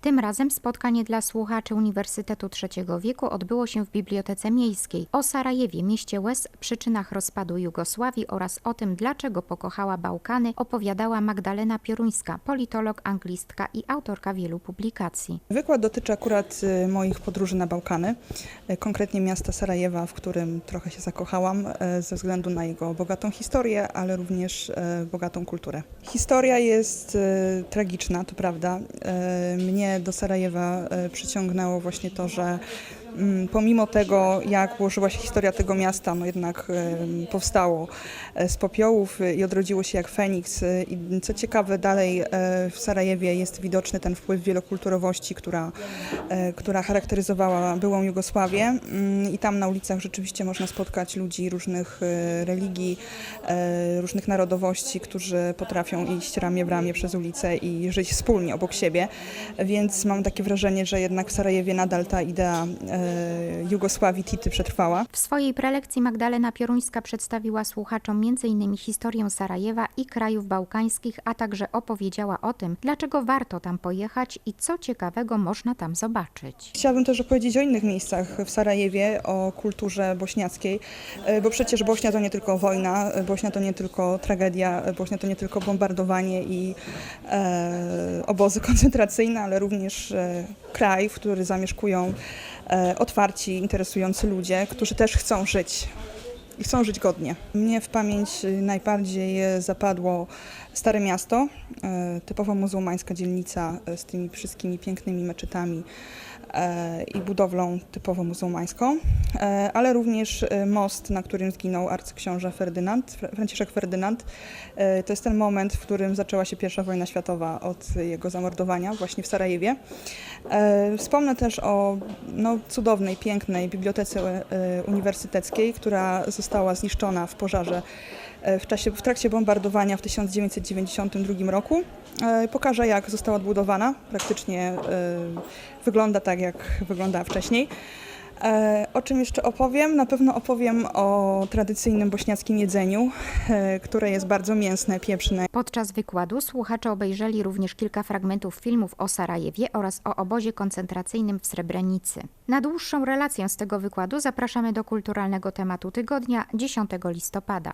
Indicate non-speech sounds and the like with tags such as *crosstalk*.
Tym razem spotkanie dla słuchaczy Uniwersytetu Trzeciego Wieku odbyło się w Bibliotece Miejskiej o Sarajewie, mieście łez, przyczynach rozpadu Jugosławii oraz o tym, dlaczego pokochała Bałkany, opowiadała Magdalena Pioruńska, politolog, anglistka i autorka wielu publikacji. Wykład dotyczy akurat y, moich podróży na Bałkany, y, konkretnie miasta Sarajewa, w którym trochę się zakochałam y, ze względu na jego bogatą historię, ale również bogatą kulturę. Historia jest tragiczna, to prawda. Y, Do Sarajewa y, przyciągnęło właśnie to, że pomimo tego, jak ułożyła się historia tego miasta, no jednak powstało e, z popiołów i odrodziło się jak Feniks. y, I co ciekawe, dalej e, w Sarajewie jest widoczny ten wpływ wielokulturowości, która, e, która charakteryzowała byłą Jugosławię. Mm, I tam na ulicach rzeczywiście można spotkać ludzi różnych e, religii, e, różnych narodowości, którzy potrafią iść ramię w ramię przez ulicę i żyć wspólnie obok siebie. Więc mam takie wrażenie, że jednak w Sarajewie nadal ta idea e, Jugosławii Tity przetrwała. W swojej prelekcji Magdalena Pioruńska przedstawiła słuchaczom m.in. historię Sarajewa i krajów bałkańskich, a także opowiedziała o tym, dlaczego warto tam pojechać i co ciekawego można tam zobaczyć. Chciałabym też opowiedzieć o innych miejscach w Sarajewie, o kulturze bośniackiej, e, bo przecież Bośnia to nie tylko wojna, e, Bośnia to nie tylko tragedia, e, Bośnia to nie tylko bombardowanie i e, obozy *laughs* koncentracyjne, ale również e, kraj, w który zamieszkują e, otwarci, interesujący ludzie, którzy też chcą żyć i chcą żyć godnie. Mnie w pamięć y, najbardziej e, zapadło Stare Miasto, e, typowo muzułmańska dzielnica z tymi wszystkimi pięknymi meczetami i budowlą typowo muzułmańską, ale również most, na którym zginął arcyksiąże Ferdynand, Fr- Franciszek Ferdynand. To jest ten moment, w którym zaczęła się pierwsza wojna światowa od jego zamordowania właśnie w Sarajewie. Wspomnę też o no, cudownej, pięknej bibliotece uniwersyteckiej, która została zniszczona w pożarze e, w, czasie, w trakcie bombardowania w 1992 roku. E, Pokażę, jak została odbudowana. Praktycznie e, wygląda tak, jak wyglądała wcześniej. E, O czym jeszcze opowiem? Na pewno opowiem o tradycyjnym bośniackim jedzeniu, e, które jest bardzo mięsne, pieprzne. Podczas wykładu słuchacze obejrzeli również kilka fragmentów filmów o Sarajewie oraz o obozie koncentracyjnym w Srebrenicy. Na dłuższą relację z tego wykładu zapraszamy do kulturalnego tematu tygodnia 10 listopada.